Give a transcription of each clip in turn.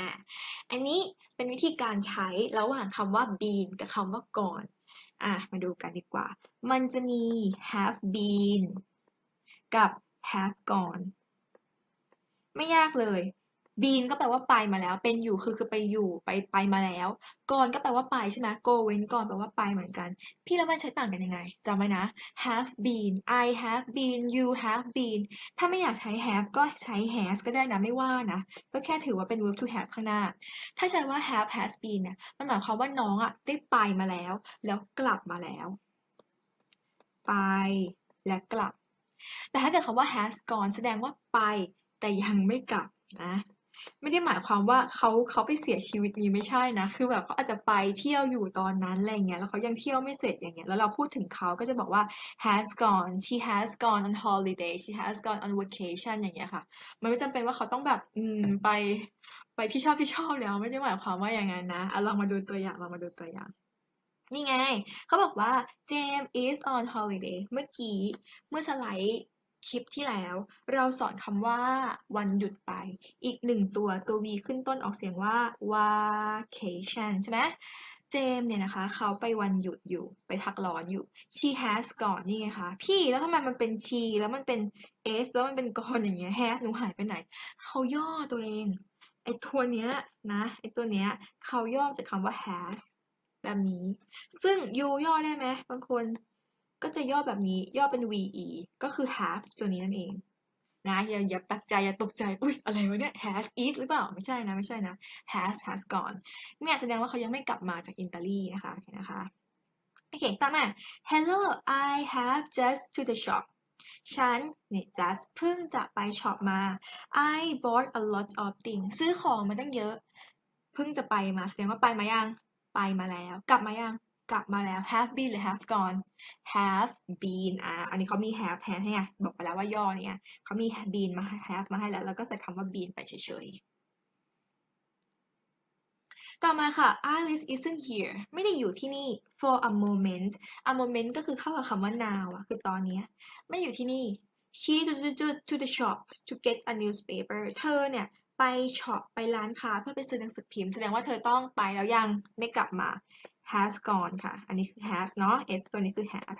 อะอันนี้เป็นวิธีการใช้ระหว่างคำว่า been กับคำว่า gone อะมาดูกันดีกว่า มันจะมี have been กับ have gone ไม่ยากเลย been ก็แปลว่าไปมาแล้ว เป็นอยู่คือคือไปอยู่ไปไปมาแล้ว gone ก็แปลว่าไปใช่ไหม go เว้น gone แปลว่าไปเหมือนกัน พี่แล้วมันใช้ต่างกันยังไงจำไว้นะ have been I have been you have been ถ้าไม่อยากใช้ have ก็ใช้ has ก็ได้นะไม่ว่านะ ก็แค่ถือว่าเป็น verb to have ข้างหน้า ถ้าใช้ว่า have has been เนี่ยมันหมายความว่าน้องอะได้ไปมาแล้ว แล้วกลับมาแล้ว ไปและกลับ แต่ถ้าเกิดคำว่า has gone แสดงว่าไปแต่ยังไม่กลับนะ ไม่ได้หมายความว่าเขาเขาไปเสียชีวิตนี้ไม่ใช่นะ คือแบบเขาอาจจะไปเที่ยวอยู่ตอนนั้นอะไรเงี้ย แล้วเขายังเที่ยวไม่เสร็จอย่างเงี้ย แล้วเราพูดถึงเขาก็จะบอกว่า has gone she has gone on holiday she has gone on vacation อย่างเงี้ยค่ะ มันไม่จำเป็นว่าเขาต้องแบบอืมไปไปที่ชอบที่ชอบแล้ว ไม่ได้หมายความว่าอย่างนั้นนะอะลองมาดูตัวอย่างลองมาดูตัวอย่างนี่ไง เขาบอกว่า James is on holiday เมื่อกี้ เมื่อสไลด์ คลิปที่แล้ว เราสอนคำว่า วันหยุดไป อีกหนึ่งตัวตัว V ขึ้นต้นออกเสียงว่า vacation ใช่ไหมเจมส์เนี่ยนะคะ เขาไปวันหยุดอยู่ไปพักร้อนอยู่ she has gone นี่ไงคะ พี่แล้วทำไมมันเป็น she แล้วมันเป็น s แล้วมันเป็น gone อย่างเงี้ย has หนูหายไปไหน เขาย่อตัวเองไอ้ตัวเนี้ยนะไอ้ตัวเนี้ยเขาย่อจากคำว่า has แบบนี้ ซึ่ง you ย่อได้ไหมบางคน ก็จะย่อแบบนี้ย่อเป็น ve ก็คือ have ตัวนี้นั่นเองนะอย่าอย่าตกใจอย่าตกใจอุ้ยอะไรวะเนี่ย has is หรือเปล่า ไม่ใช่นะ ไม่ใช่นะ has has gone เนี่ยแสดงว่าเขายังไม่กลับมาจากอิตาลีนะคะโอเคนะคะโอเคต่อมา hello I have just to the shop ฉันเนี่ย just เพิ่งจะไปช็อปมา I bought a lot of things ซื้อของมาตั้งเยอะ เพิ่งจะไปมาแสดงว่าไปมายัง ไปมาแล้ว กลับมายัง กลับมาแล้ว have been หรือ have gone have been อ่าอันนี้เขามี have แทนให้ไงบอกไปแล้วว่าย่อเนี่ยเขามี been มา have มาให้แล้ว แล้วก็ใส่คำว่า been ไปเฉยๆ ต่อมาค่ะ Alice isn't here ไม่ได้อยู่ที่นี่ for a moment a moment ก็คือเข้ากับคำว่า now อะคือตอนเนี้ยไม่ได้อยู่ที่นี่ she to to to the shop to get a newspaper เธอเนี่ยไปช็อปไปร้านค้าเพื่อไปซื้อหนังสือพิมพ์ แสดงว่าเธอต้องไปแล้วยังไม่กลับมา has gone ค่ะ อันนี้คือ has เนาะ s ตัวนี้คือ has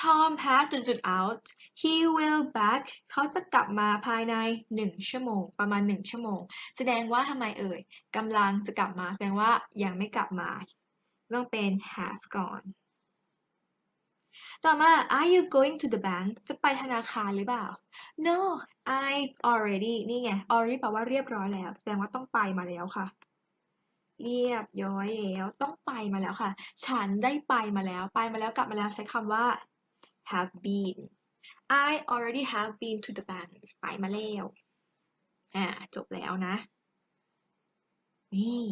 Tom has จุดจุด out he will back เขาจะกลับมาภายในหนึ่งชั่วโมง ประมาณหนึ่งชั่วโมง แสดงว่าทำไมเอ่ยกำลังจะกลับมา แสดงว่ายังไม่กลับมา ต้องเป็น has gone ต่อมา are you going to the bank จะไปธนาคารหรือเปล่า no I already นี่ไง already แปลว่าเรียบร้อยแล้ว แสดงว่าต้องไปมาแล้วค่ะ เรียบร้อยแล้ว ต้องไปมาแล้วค่ะ ฉันได้ไปมาแล้ว ไปมาแล้วกลับมาแล้วใช้คำว่า have been I already have been to the bank ไปมาแล้ว อ่า จบแล้วนะ นี่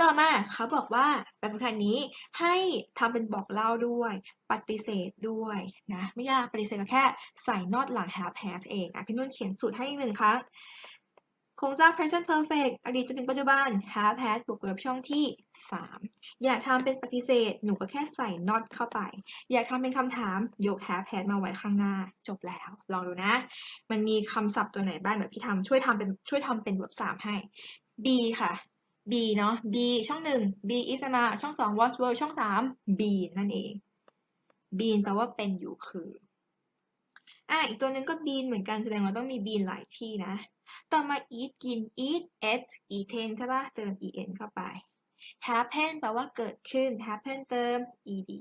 ต่อมาเขาบอกว่าแบบคันนี้ให้ทำเป็นบอกเล่าด้วย ปฏิเสธด้วยนะ ไม่ยากปฏิเสธก็แค่ใส่ not หลัง have has เองอะพี่นุ่นเขียนสูตรให้อีกหนึ่งครั้งครงสร้าง present perfect อดีตจนถึงปัจจุบัน have has บวก verb ช่องที่ 3 อยากทำเป็นปฏิเสธ หนูก็แค่ใส่ not เข้าไป อยากทำเป็นคำถาม ยก have has มาไว้ข้างหน้า จบแล้ว ลองดูนะ มันมีคำศัพท์ตัวไหนบ้างเดี๋ยวพี่ทำช่วยทำเป็นช่วยทำเป็น verb 3ให้ B ค่ะ B เนาะ B ช่องหนึ่ง B is มาช่องสอง was were ช่องสาม B นั่นเอง B แปลว่าเป็นอยู่คืออะอีกตัวหนึงก็ been เหมือนกันแสดงว่าต้องมี been หลายที่นะ ต่อมา eat กิน eat ate eaten ใช่ปะเติม en เข้าไป happen แปลว่าเกิดขึ้น happen เติม ed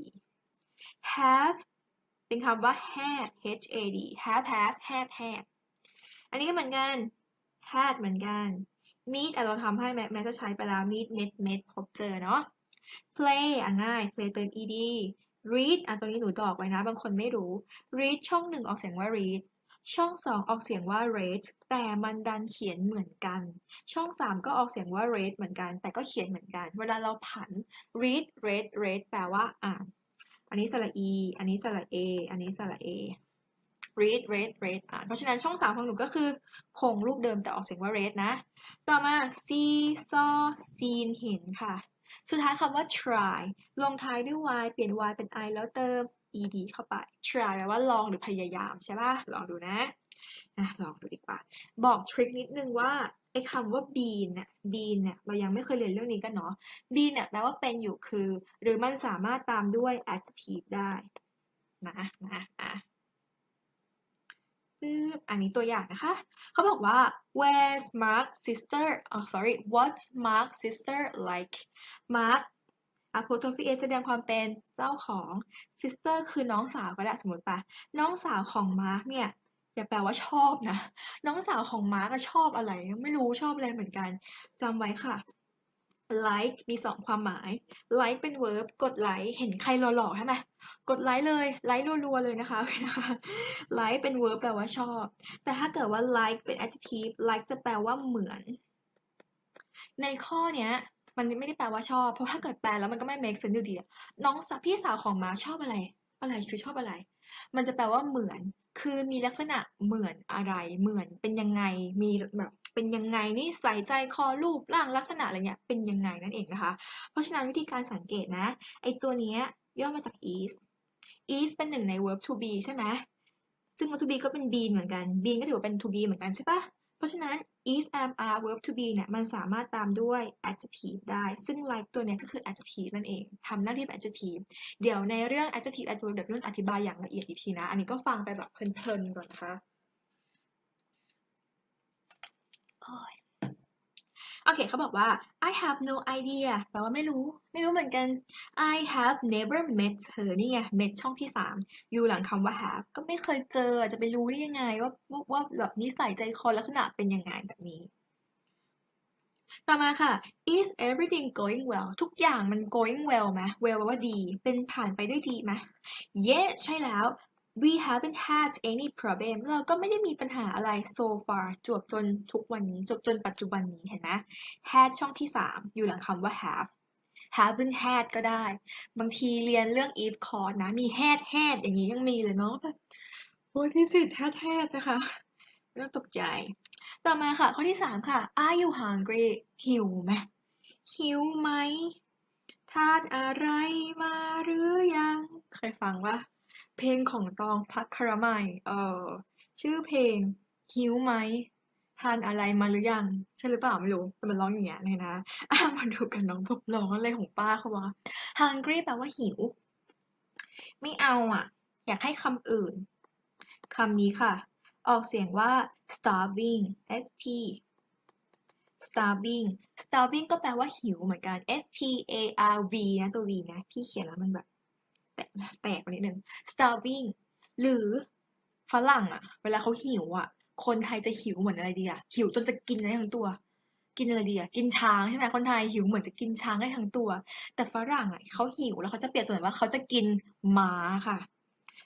have เป็นคำว่า had had have has had had อันนี้ก็เหมือนกัน had เหมือนกัน meet อะเราทำให้แม้แม้จะใช้ไปแล้ว meet met met พบเจอเนาะ play อะง่าย play เติม ed read อะตัวนี้หนูตอกไว้นะ บางคนไม่รู้ read ช่องหนึ่งออกเสียงว่า read ช่องสองออกเสียงว่า read แต่มันดันเขียนเหมือนกัน ช่องสามก็ออกเสียงว่า read เหมือนกัน แต่ก็เขียนเหมือนกัน เวลาเราผัน read read read แปลว่าอ่าน อันนี้สระ e อันนี้สระ a อันนี้สระ a read read read อ่านเพราะฉะนั้นช่องสามของหนูก็คือคงรูปเดิมแต่ออกเสียงว่า read นะ ต่อมา see saw seen เห็นค่ะ สุดท้ายคำว่า try ลงท้ายด้วย y เปลี่ยน y เป็น i แล้วเติม ed เข้าไป try แปลว่าลองหรือพยายามใช่ป่ะลองดูนะอะลองดูดีกว่า บอกทริคนิดนึงว่าไอ้คำว่า been เนี่ย been เนี่ยเรายังไม่เคยเรียนเรื่องนี้กันเนาะ been เนี่ยแปลว่าเป็นอยู่คือ หรือมันสามารถตามด้วย adjective ได้นะนะอะ ปึ๊บอันนี้ตัวอย่างนะคะ เขาบอกว่า where's Mark's sister oh sorry what's Mark's sister like Mark apostrophe s แสดงความเป็นเจ้าของ sister คือน้องสาวก็ได้สมมติปะน้องสาวของ Mark เนี่ยอย่าแปลว่าชอบนะ น้องสาวของ Mark ชอบอะไร ไม่รู้ชอบอะไรเหมือนกันจำไว้ค่ะ like มีสองความหมาย like เป็น verb กดไลค์เห็นใครหล่อๆใช่ไหมกดไลค์เลยไลค์รัวๆเลยนะคะนะคะ like เป็น verb แปลว่าชอบ แต่ถ้าเกิดว่า like เป็น adjective like จะแปลว่าเหมือน ในข้อเนี้ยมันไม่ได้แปลว่าชอบ เพราะถ้าเกิดแปลแล้วมันก็ไม่ make sense อยู่ดีน้องสาวพี่สาวของมาชอบอะไร อะไรคือชอบอะไร มันจะแปลว่าเหมือน คือมีลักษณะเหมือนอะไร เหมือนเป็นยังไง มีแบบ เป็นยังไงนิสัยใจคอรูปร่างลักษณะอะไรเงี้ยเป็นยังไงนั่นเองนะคะ เพราะฉะนั้นวิธีการสังเกตนะไอตัวเนี้ยย่อมาจาก is is เป็นหนึ่งใน verb to be ใช่ไหมซึ่ง verb to be ก็เป็น been เหมือนกัน been ก็ถือว่าเป็น to be เหมือนกันใช่ปะเพราะฉะนั้น is am are verb to be เนี่ยมันสามารถตามด้วย adjective ได้ ซึ่ง like ตัวเนี้ยก็คือ adjective นั่นเองทำหน้าที่เป็น adjective เดี๋ยวในเรื่อง adjective adverb เดี๋ยวเรื่องอธิบายอย่างละเอียดอีกทีนะ อันนี้ก็ฟังไปแบบเพลินๆก่อนนะคะโอ้ ยโอเคเขาบอกว่า I have no idea แปลว่าไม่รู้ ไม่รู้เหมือนกัน I have never met her นี่ไง met ช่องที่สามอยู่หลังคำว่า have ก็ไม่เคยเจอ จะไปรู้ได้ยังไงว่าว่าว่าแบบนิสัยใจคอลักษณะเป็นยังไงแบบนี้ ต่อมาค่ะ is everything going well ทุกอย่างมัน going well ไหม well แปลว่าดี เป็นผ่านไปด้วยดีไหม yes ใช่แล้ว we haven't had any problem เราก็ไม่ได้มีปัญหาอะไร so far จวบจนทุกวันนี้จวบจนปัจจุบันนี้เห็นไหม had ช่องที่ 3 อยู่หลังคำว่า have haven't had ก็ได้ บางทีเรียนเรื่อง if clause นะ มี had had อย่างนี้ยังมีเลยเนาะแบบโอ้ยที่สิ had had นะคะไม่ต้องตกใจ ต่อมาค่ะ ข้อที่ 3 ค่ะ are you hungry หิวไหมหิวไหมทานอะไรมาหรือยัง เคยฟังว่า เพลงของตองพัครมัย เออชื่อเพลงหิวไหมทานอะไรมาหรือยัง ใช่หรือเปล่าไม่รู้แต่มันร้องอย่างเงี้ยนะนะอะมาดูกันน้องพบร้องอะไรของป้าเขาว่า hungry แปลว่าหิว ไม่เอาอะ อยากให้คำอื่นคำนี้ค่ะ ออกเสียงว่า starving s t starving starving ก็แปลว่าหิวเหมือนกัน s t a r v นะตัว v นะพี่เขียนแล้วมันแบบ แตกไปนิดนึง starving หรือฝรั่งอะเวลาเขาหิวอะคนไทยจะหิวเหมือนอะไรดีอะหิวจนจะกินอะไรทั้งตัว กินอะไรดีอะกินช้างใช่ไหมคนไทยหิวเหมือนจะกินช้างได้ทั้งตัว แต่ฝรั่งอะเขาหิวแล้วเขาจะเปรียบเสมือนว่าเขาจะกินม้าค่ะ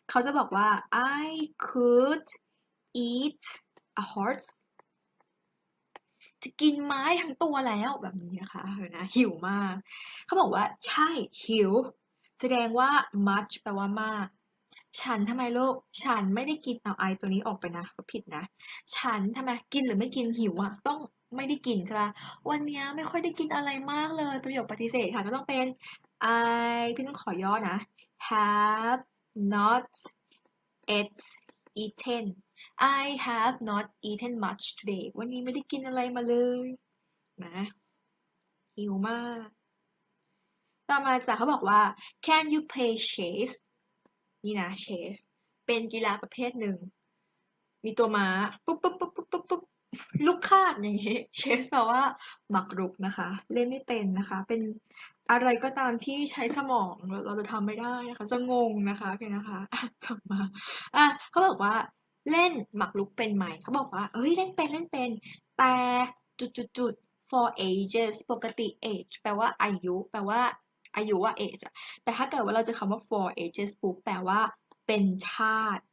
เขาจะบอกว่า I could eat a horse จะกินไม้ทั้งตัวแล้วแบบนี้นะคะเห็นนะหิวมาก เขาบอกว่าใช่หิว แสดงว่า much แปลว่ามาก ฉันทำไมลูก ฉันไม่ได้กินเอาไอตัวนี้ออกไปนะผิดนะ ฉันทำไมกินหรือไม่กินหิวอะต้องไม่ได้กินใช่ปะวันนี้ไม่ค่อยได้กินอะไรมากเลย ประโยคปฏิเสธค่ะก็ต้องเป็น I พี่ต้องขอย่อนะ have not ate eaten I have not eaten much today วันนี้ไม่ได้กินอะไรมาเลยนะหิวมาก ต่อมาจากเขาบอกว่า can you play chess นี่นะ chess เป็นกีฬาประเภทหนึ่ง มีตัวม้า ปุ๊บปุ๊บปุ๊บปุ๊บปุ๊บปุ๊บลูกคาดอย่างนี้ chess แปลว่าหมากรุกนะคะ เล่นไม่เป็นนะคะ เป็นอะไรก็ตามที่ใช้สมองเราจะทำไม่ได้นะคะ จะงงนะคะโอเคนะคะต่อมาอะเขาบอกว่าเล่นหมากรุกเป็นไหมเขาบอกว่าเอ้ยเล่นเป็นเล่นเป็น แต่จุดจุดจุด for ages ปกติ age แปลว่าอายุ แปลว่า อายุว่า age อะแต่ถ้าเกิดว่าเราจะคำว่า for ages ปุ๊บแปลว่าเป็นชาติ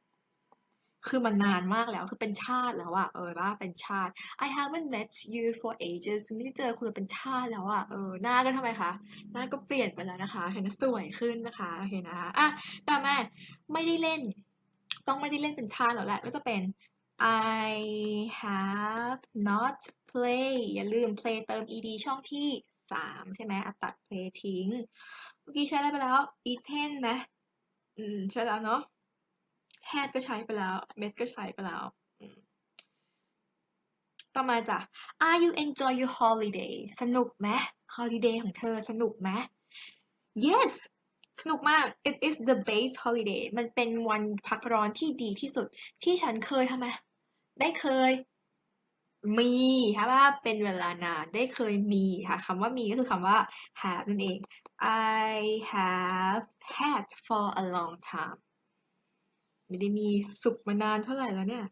คือมันนานมากแล้ว คือเป็นชาติแล้วอะเออว่าเป็นชาติ I haven't met you for ages ไม่ได้เจอคุณมาเป็นชาติแล้วอะเออหน้าก็ทำไมคะ หน้าก็เปลี่ยนไปแล้วนะคะเห็นสวยขึ้นนะคะโอเคนะคะอะต่อมาไม่ได้เล่น ต้องไม่ได้เล่นเป็นชาติแล้วแหละ ก็จะเป็น I have not play อย่าลืม play เติม ed ช่องที่ สามใช่ไหมอะตัด play ทิ้ง เมื่อกี้ใช้อะไรไปแล้ว eaten นะอืมใช่แล้วเนาะ had ก็ใช้ไปแล้ว met ก็ใช้ไปแล้ว ต่อมาจ้ะ Are you enjoy your holiday สนุกไหม holiday ของเธอสนุกไหม Yes สนุกมาก It is the best holiday มันเป็นวันพักร้อนที่ดีที่สุดที่ฉันเคยทำไมได้เคย มีค่ะว่าเป็นเวลานานได้เคยมีค่ะ คำว่ามีก็คือคำว่า have นั่นเอง I have had for a long time ไม่ได้มีสุขมานานเท่าไหร่แล้วเนี่ย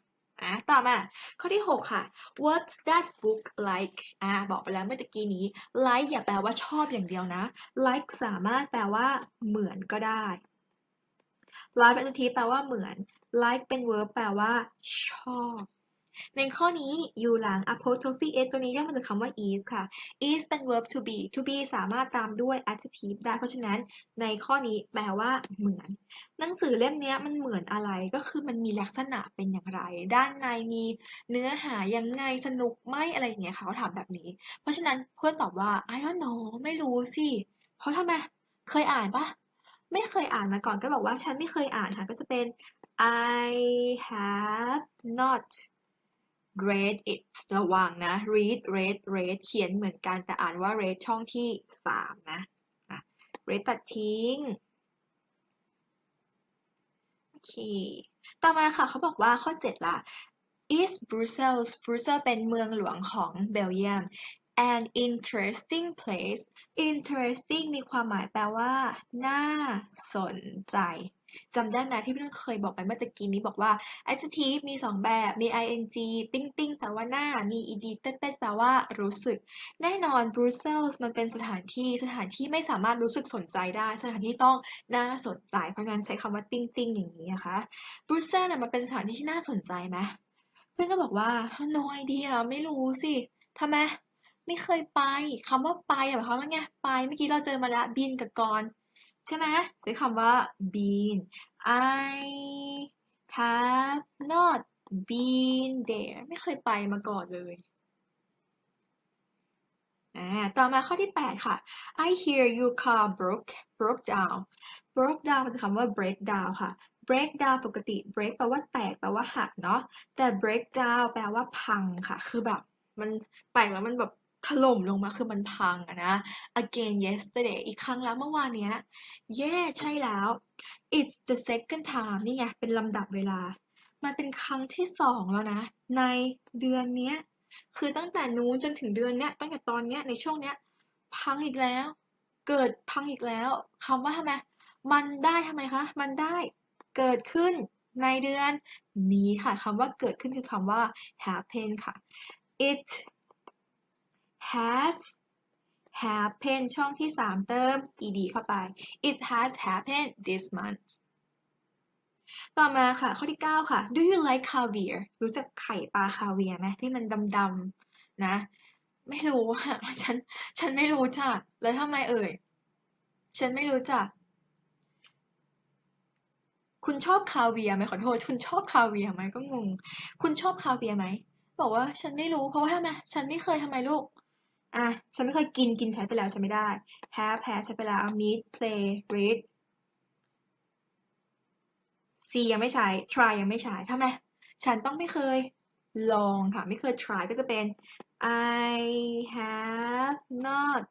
อะต่อมาข้อที่ 6 ค่ะ What's that book like อะบอกไปแล้วเมื่อตะกี้นี้ like อย่าแปลว่าชอบอย่างเดียวนะ like สามารถแปลว่าเหมือนก็ได้ like เป็น adjective แปลว่าเหมือน like เป็น verb แปลว่าชอบ ในข้อนี้อยู่หลัง apostrophe s ตัวนี้ย่อมาจากคำว่า is ค่ะ is เป็น verb to be to be สามารถตามด้วย adjective ได้ เพราะฉะนั้นในข้อนี้แปลว่าเหมือน หนังสือเล่มนี้มันเหมือนอะไรก็คือมันมีลักษณะเป็นอย่างไร ด้านในมีเนื้อหายังไงสนุกไหมอะไรอย่างเงี้ยค่ะเขาถามแบบนี้ เพราะฉะนั้นเพื่อนตอบว่า I don't know ไม่รู้สิเพราะทำไมเคยอ่านปะไม่เคยอ่านมาก่อนก็บอกว่าฉันไม่เคยอ่านค่ะก็จะเป็น I have not read it ระวังนะ read read read เขียนเหมือนกันแต่อ่านว่า read ช่องที่สามนะอะ read ตัดทิ้ง โอเค ต่อมาค่ะเขาบอกว่าข้อ 7 ละ is Brussels Brussels เป็นเมืองหลวงของเบลเยียม an interesting place interesting มีความหมายแปลว่า น่าสนใจ จำได้ไหมที่เพื่อนเคยบอกไปเมื่อตะกี้นี้บอกว่า adjective มี 2 แบบ มี ing ติ้งติ้งแปลว่าหน้า มี ed เต้นเต้นแปลว่ารู้สึก แน่นอน Brussels มันเป็นสถานที่สถานที่ไม่สามารถรู้สึกสนใจได้ สถานที่ต้องน่าสนใจ เพราะงั้นใช้คำว่าติ้งติ้งอย่างนี้นะคะ Brussels น่ะมันเป็นสถานที่ที่น่าสนใจไหมเพื่อนก็บอกว่า no idea ไม่รู้สิทำไมไม่เคยไปคำว่าไปหมายความว่าไง ไป เมื่อกี้เราเจอมาแล้วบินกับกร ใช่ไหมใช้คำว่า been I have not been there ไม่เคยไปมาก่อนเลยต่อมาข้อที่ 8 ค่ะ I hear your car broke broke down broke down มาจากคำว่า break down ค่ะ break down ปกติ break แปลว่าแตกแปลว่าหักเนาะแต่ break down แปลว่าพังค่ะ คือแบบมันแตกแล้วมันแบบ ถล่มลงมาคือมันพังอะนะ again yesterday อีกครั้งแล้วเมื่อวานเนี้ย yeah ใช่แล้ว it's the second time นี่ไง เป็นลำดับเวลา มันเป็นครั้งที่สองแล้วนะ ในเดือนเนี้ย คือตั้งแต่นู้นจนถึงเดือนเนี้ย ตั้งแต่ตอนเนี้ยในช่วงเนี้ย พังอีกแล้ว เกิดพังอีกแล้วคำว่าทำไม มันได้ทำไมคะ มันได้เกิดขึ้นในเดือนนี้ค่ะคำว่าเกิดขึ้นคือคำว่า happen ค่ะ it has happened ช่องที่ 3 เติม ed เข้าไป it has happened this month ต่อมาค่ะ ข้อที่ 9 ค่ะ do you like caviar รู้จักไข่ปลาคาเวียร์ไหมที่มันดำๆนะ ไม่รู้ค่ะฉัน ฉันไม่รู้จัก แล้วทำไมเอ่ย ฉันไม่รู้จัก คุณชอบคาเวียร์ไหมขอโทษ คุณชอบคาเวียร์ไหมก็งง คุณชอบคาเวียร์ไหม บอกว่าฉันไม่รู้ เพราะว่าทำไม ฉันไม่เคยทำไมลูก อะ ฉันไม่เคยกิน กินใช้ไปแล้วใช้ไม่ได้ have have ใช้ไปแล้ว meet play read see ยังไม่ใช้ try ยังไม่ใช้ทำไม ฉันต้องไม่เคยลองค่ะ ไม่เคย try ก็จะเป็น I have not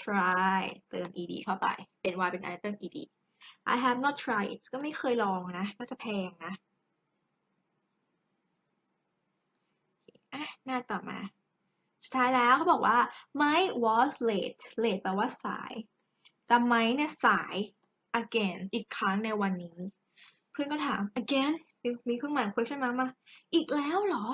tried เติม ed เข้าไป เป็น y เป็น i เติม ed I have not tried ก็ไม่เคยลองนะ ก็จะแพงนะ อะ หน้าต่อมา สุดท้ายแล้วเขาบอกว่า Mike was late late แปลว่าสาย แต่ Mike เนี่ยสาย again อีกครั้งในวันนี้ เพื่อนก็ถาม again มีเครื่องหมาย question mark มา อีกแล้วเหรอ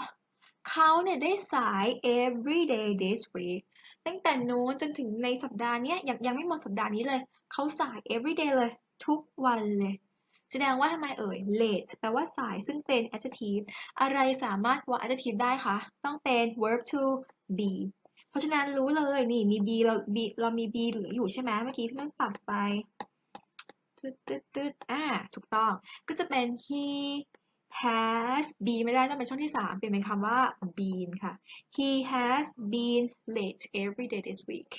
เขาเนี่ยได้สาย every day this week ตั้งแต่โน้นจนถึงในสัปดาห์นี้ยังยังไม่หมดสัปดาห์นี้เลย เขาสาย every day เลย ทุกวันเลย แสดงว่าทำไมเอ่ย late แปลว่าสายซึ่งเป็น adjective อะไรสามารถว่า adjective ได้คะ ต้องเป็น verb to be เพราะฉะนั้นรู้เลยนี่มี be เรา be เรามี be เหลืออยู่ใช่ไหมเมื่อกี้พี่นั่นปัดไปตึ๊ดตึ๊ดตึ๊ดอ่าถูกต้องก็จะเป็น he has been ไม่ได้ต้องเป็นช่องที่ 3 เปลี่ยนเป็นคำว่า been ค่ะ he has been late every day this week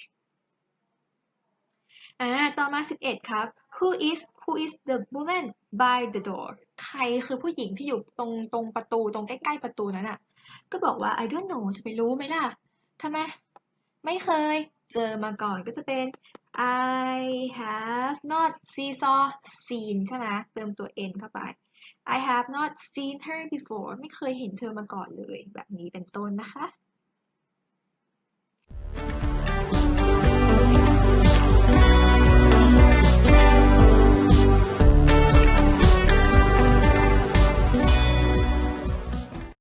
อ่า ต่อมา 11 ครับ who is who is the woman by the door ใครคือผู้หญิงที่อยู่ตรงตรงประตูตรงใกล้ๆประตูนั้นอะ ก็บอกว่า I don't know จะไปรู้ไหมล่ะทำไม ไม่เคย เจอมาก่อนก็จะเป็น I have not see saw seen ใช่ไหมเติมตัว n เข้าไป I have not seen her before ไม่เคยเห็นเธอมาก่อนเลย แบบนี้เป็นต้นนะคะ